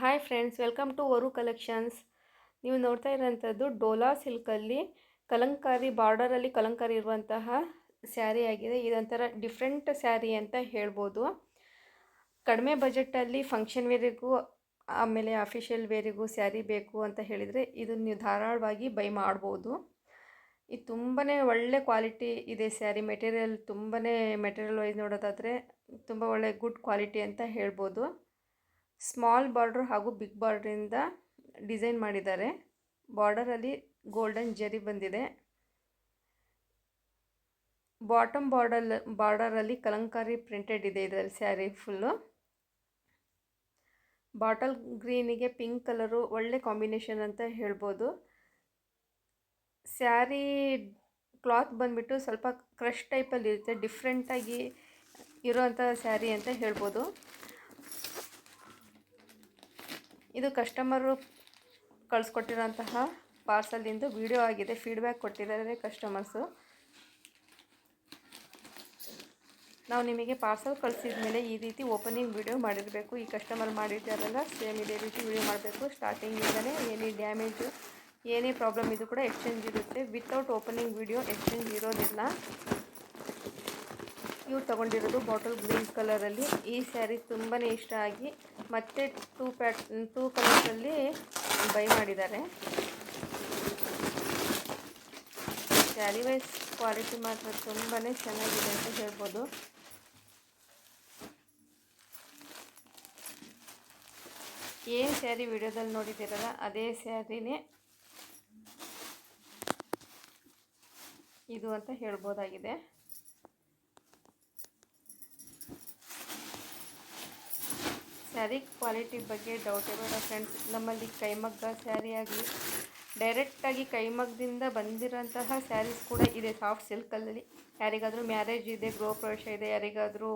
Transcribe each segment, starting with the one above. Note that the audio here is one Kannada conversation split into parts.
Hi friends welcome to Varu collections ನೀವು ನೋಡ್ತಾ ಇರೋಂಥದ್ದು ಡೋಲಾ ಸಿಲ್ಕಲ್ಲಿ ಕಲಂಕಾರಿ ಬಾರ್ಡರಲ್ಲಿ ಕಲಂಕಾರಿ ಇರುವಂತಹ ಸ್ಯಾರಿ ಆಗಿದೆ. ಇದೊಂಥರ ಡಿಫ್ರೆಂಟ್ ಸ್ಯಾರಿ ಅಂತ ಹೇಳ್ಬೋದು. ಕಡಿಮೆ ಬಜೆಟಲ್ಲಿ ಫಂಕ್ಷನ್ ವೇರಿಗೂ ಆಮೇಲೆ ಅಫಿಷಿಯಲ್ ವೇರಿಗೂ ಸ್ಯಾರಿ ಬೇಕು ಅಂತ ಹೇಳಿದರೆ ಇದನ್ನು ನೀವು ಧಾರಾಳವಾಗಿ ಬೈ ಮಾಡ್ಬೋದು. ಇದು ತುಂಬಾ ಒಳ್ಳೆ ಕ್ವಾಲಿಟಿ ಇದೆ ಸ್ಯಾರಿ ಮೆಟೀರಿಯಲ್ ತುಂಬಾ ಮೆಟೀರಿಯಲ್ ವೈಸ್ ನೋಡೋದಾದರೆ ತುಂಬ ಒಳ್ಳೆ ಗುಡ್ ಕ್ವಾಲಿಟಿ ಅಂತ ಹೇಳ್ಬೋದು. ಸ್ಮಾಲ್ ಬಾರ್ಡರ್ ಹಾಗೂ ಬಿಗ್ ಬಾರ್ಡ್ರಿಂದ ಡಿಸೈನ್ ಮಾಡಿದ್ದಾರೆ. ಬಾರ್ಡರಲ್ಲಿ ಗೋಲ್ಡನ್ ಜರಿ ಬಂದಿದೆ. ಬಾಟಮ್ ಬಾರ್ಡರ್ ಬಾರ್ಡರಲ್ಲಿ ಕಲಂಕಾರಿ ಪ್ರಿಂಟೆಡ್ ಇದೆ ಇದರಲ್ಲಿ ಸ್ಯಾರಿ ಫುಲ್ಲು ಬಾಟಲ್ ಗ್ರೀನಿಗೆ ಪಿಂಕ್ ಕಲರು ಒಳ್ಳೆ ಕಾಂಬಿನೇಷನ್ ಅಂತ ಹೇಳ್ಬೋದು. ಸ್ಯಾರಿ ಕ್ಲಾತ್ ಬಂದುಬಿಟ್ಟು ಸ್ವಲ್ಪ ಕ್ರಶ್ ಟೈಪಲ್ಲಿ ಇರುತ್ತೆ. ಡಿಫ್ರೆಂಟಾಗಿ ಇರೋವಂಥ ಸ್ಯಾರಿ ಅಂತ ಹೇಳ್ಬೋದು. ಇದು ಕಸ್ಟಮರು ಕಳಿಸ್ಕೊಟ್ಟಿರೋಂತಹ ಪಾರ್ಸಲಿಂದು ವಿಡಿಯೋ ಆಗಿದೆ ಫೀಡ್ಬ್ಯಾಕ್ ಕೊಟ್ಟಿದ್ದಾರೆ ಕಸ್ಟಮರ್ಸು ನಾವು ನಿಮಗೆ ಪಾರ್ಸಲ್ ಕಳಿಸಿದ ಮೇಲೆ ಈ ರೀತಿ ಓಪನಿಂಗ್ ವಿಡಿಯೋ ಮಾಡಿರಬೇಕು. ಈ ಕಸ್ಟಮರ್ ಮಾಡಿದ್ದಾರಲ್ಲ ಸೇಮ್ ಇದೇ ರೀತಿ ವಿಡಿಯೋ ಮಾಡಬೇಕು. ಸ್ಟಾರ್ಟಿಂಗಿಂದಲೇ ಏನೇ ಡ್ಯಾಮೇಜು ಏನೇ ಪ್ರಾಬ್ಲಮ್ ಇದು ಕೂಡ ಎಕ್ಸ್ಚೇಂಜ್ ಇರುತ್ತೆ. ವಿತೌಟ್ ಓಪನಿಂಗ್ ವಿಡಿಯೋ ಎಕ್ಸ್ಚೇಂಜ್ ಇರೋದಿಲ್ಲ. ಇವ್ರು ತೊಗೊಂಡಿರೋದು ಬಾಟಲ್ ಗ್ರೀನ್ ಕಲರಲ್ಲಿ. ಈ ಸ್ಯಾರಿ ತುಂಬಾ ಇಷ್ಟ ಆಗಿ ಮತ್ತೆ ಟೂ ಪ್ಯಾಟ್, ಟೂ ಕಲರ್ಸಲ್ಲಿ ಬೈ ಮಾಡಿದ್ದಾರೆ. ಸ್ಯಾರಿ ವೈಸ್ ಕ್ವಾಲಿಟಿ ಮಾತ್ರ ತುಂಬಾ ಚೆನ್ನಾಗಿದೆ ಅಂತ ಹೇಳ್ಬೋದು. ಏನು ಸ್ಯಾರಿ ವಿಡಿಯೋದಲ್ಲಿ ನೋಡಿದ್ದೀರಲ್ಲ, ಅದೇ ಸ್ಯಾರಿನೇ ಇದು ಅಂತ ಹೇಳ್ಬೋದಾಗಿದೆ. ಸ್ಯಾರಿ ಕ್ವಾಲಿಟಿ ಬಗ್ಗೆ ಡೌಟ್ ಬೇಡ ಫ್ರೆಂಡ್ಸ್ ನಮ್ಮಲ್ಲಿ ಕೈಮಗ್ಗ ಸ್ಯಾರಿ ಆಗಲಿ ಡೈರೆಕ್ಟಾಗಿ ಕೈಮಗ್ಗದಿಂದ ಬಂದಿರೋಂತಹ ಸ್ಯಾರೀಸ್ ಕೂಡ ಇದೆ ಸಾಫ್ಟ್ ಸಿಲ್ಕಲ್ಲಿ ಯಾರಿಗಾದರೂ ಮ್ಯಾರೇಜ್ ಇದೆ, ಗೃಹ ಪ್ರವೇಶ ಇದೆ, ಯಾರಿಗಾದರೂ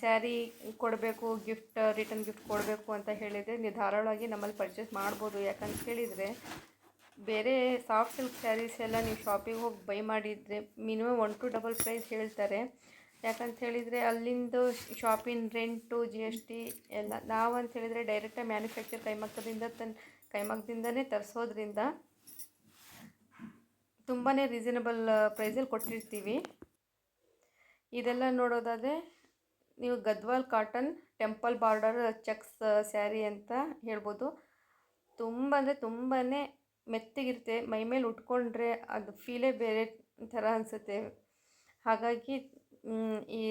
ಸ್ಯಾರಿ ಕೊಡಬೇಕು ಗಿಫ್ಟ್ ರಿಟರ್ನ್ ಗಿಫ್ಟ್ ಕೊಡಬೇಕು ಅಂತ ಹೇಳಿದರೆ ನೀವು ಧಾರಾಳವಾಗಿ ನಮ್ಮಲ್ಲಿ ಪರ್ಚೇಸ್ ಮಾಡ್ಬೋದು. ಯಾಕಂತ ಹೇಳಿದರೆ ಬೇರೆ ಸಾಫ್ಟ್ ಸಿಲ್ಕ್ ಸ್ಯಾರೀಸ್ ಎಲ್ಲ ನೀವು ಶಾಪಿಗೆ ಹೋಗಿ ಬೈ ಮಾಡಿದರೆ minimum one two double price ಹೇಳ್ತಾರೆ. ಯಾಕಂತ ಹೇಳಿದರೆ ಅಲ್ಲಿಂದು ಶಾಪಿನ ರೆಂಟು ಜಿ ಎಸ್ ಟಿ ಎಲ್ಲ ಅಂತ ಹೇಳಿದರೆ ಡೈರೆಕ್ಟಾಗಿ ಮ್ಯಾನುಫ್ಯಾಕ್ಚರ್ ಕೈಮಗ್ಗದಿಂದ ತನ್ನ ಕೈಮಗ್ಗದಿಂದನೇ ತರಿಸೋದ್ರಿಂದ ತುಂಬಾ ರೀಸನಬಲ್ ಪ್ರೈಸಲ್ಲಿ ಕೊಟ್ಟಿರ್ತೀವಿ. ಇದೆಲ್ಲ ನೋಡೋದಾದರೆ ನೀವು Gadwal cotton temple border checks sari ಅಂತ ಹೇಳ್ಬೋದು. ತುಂಬ ಅಂದರೆ ತುಂಬಾ ಮೆತ್ತಗಿರುತ್ತೆ ಮೈಮೇಲೆ ಉಟ್ಕೊಂಡ್ರೆ ಅದು ಫೀಲೇ ಬೇರೆ ಥರ ಅನಿಸುತ್ತೆ. ಹಾಗಾಗಿ ಈ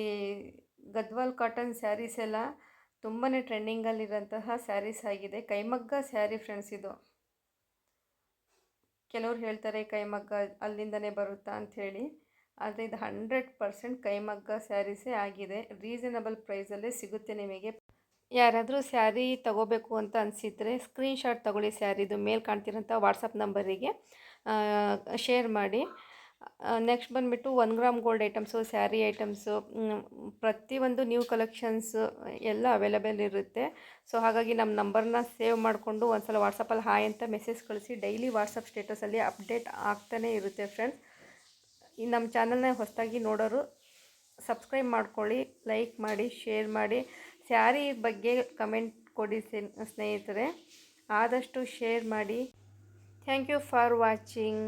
ಗದ್ವಾಲ್ ಕಾಟನ್ ಸ್ಯಾರೀಸ್ ಎಲ್ಲ ತುಂಬಾ ಟ್ರೆಂಡಿಂಗಲ್ಲಿರೋಂತಹ ಸ್ಯಾರೀಸ್ ಆಗಿದೆ. ಕೈಮಗ್ಗ ಸ್ಯಾರಿ ಫ್ರೆಂಡ್ಸ್ ಇದು. ಕೆಲವ್ರು ಹೇಳ್ತಾರೆ ಕೈಮಗ್ಗ ಅಲ್ಲಿಂದನೇ ಬರುತ್ತಾ ಅಂಥೇಳಿ. ಆದರೆ ಇದು ಹಂಡ್ರೆಡ್ ಪರ್ಸೆಂಟ್ ಕೈಮಗ್ಗ ಸ್ಯಾರೀಸೇ ಆಗಿದೆ. ರೀಸನಬಲ್ ಪ್ರೈಸಲ್ಲೇ ಸಿಗುತ್ತೆ ನಿಮಗೆ. ಯಾರಾದರೂ ಸ್ಯಾರಿ ತಗೋಬೇಕು ಅಂತ ಅನಿಸಿದರೆ ಸ್ಕ್ರೀನ್ಶಾಟ್ ತಗೊಳ್ಳಿ ಸ್ಯಾರಿದು. ಮೇಲೆ ಕಾಣ್ತಿರೋಂಥ ವಾಟ್ಸಪ್ ನಂಬರಿಗೆ ಶೇರ್ ಮಾಡಿ. ನೆಕ್ಸ್ಟ್ ಬಂದುಬಿಟ್ಟು one gram gold items sari items ಪ್ರತಿಯೊಂದು ನ್ಯೂ ಕಲೆಕ್ಷನ್ಸು ಎಲ್ಲ ಅವೈಲೇಬಲ್ ಇರುತ್ತೆ. ಸೊ ಹಾಗಾಗಿ ನಮ್ಮ ನಂಬರ್ನ ಸೇವ್ ಮಾಡಿಕೊಂಡು ಒಂದು ಸಲ ವಾಟ್ಸಪ್ಪಲ್ಲಿ ಹಾಯ್ ಅಂತ ಮೆಸೇಜ್ ಕಳಿಸಿ. ಡೈಲಿ ವಾಟ್ಸಪ್ ಸ್ಟೇಟಸಲ್ಲಿ ಅಪ್ಡೇಟ್ ಆಗ್ತಾನೇ ಇರುತ್ತೆ ಫ್ರೆಂಡ್ಸ್ ಈ ನಮ್ಮ ಚಾನಲ್ನ ಹೊಸದಾಗಿ ನೋಡೋರು ಸಬ್ಸ್ಕ್ರೈಬ್ ಮಾಡ್ಕೊಳ್ಳಿ ಲೈಕ್ ಮಾಡಿ ಶೇರ್ ಮಾಡಿ. ಸ್ಯಾರಿ ಬಗ್ಗೆ ಕಮೆಂಟ್ ಕೊಡಿ ಸ್ನೇಹಿತರೆ. ಆದಷ್ಟು ಶೇರ್ ಮಾಡಿ. Thank you for watching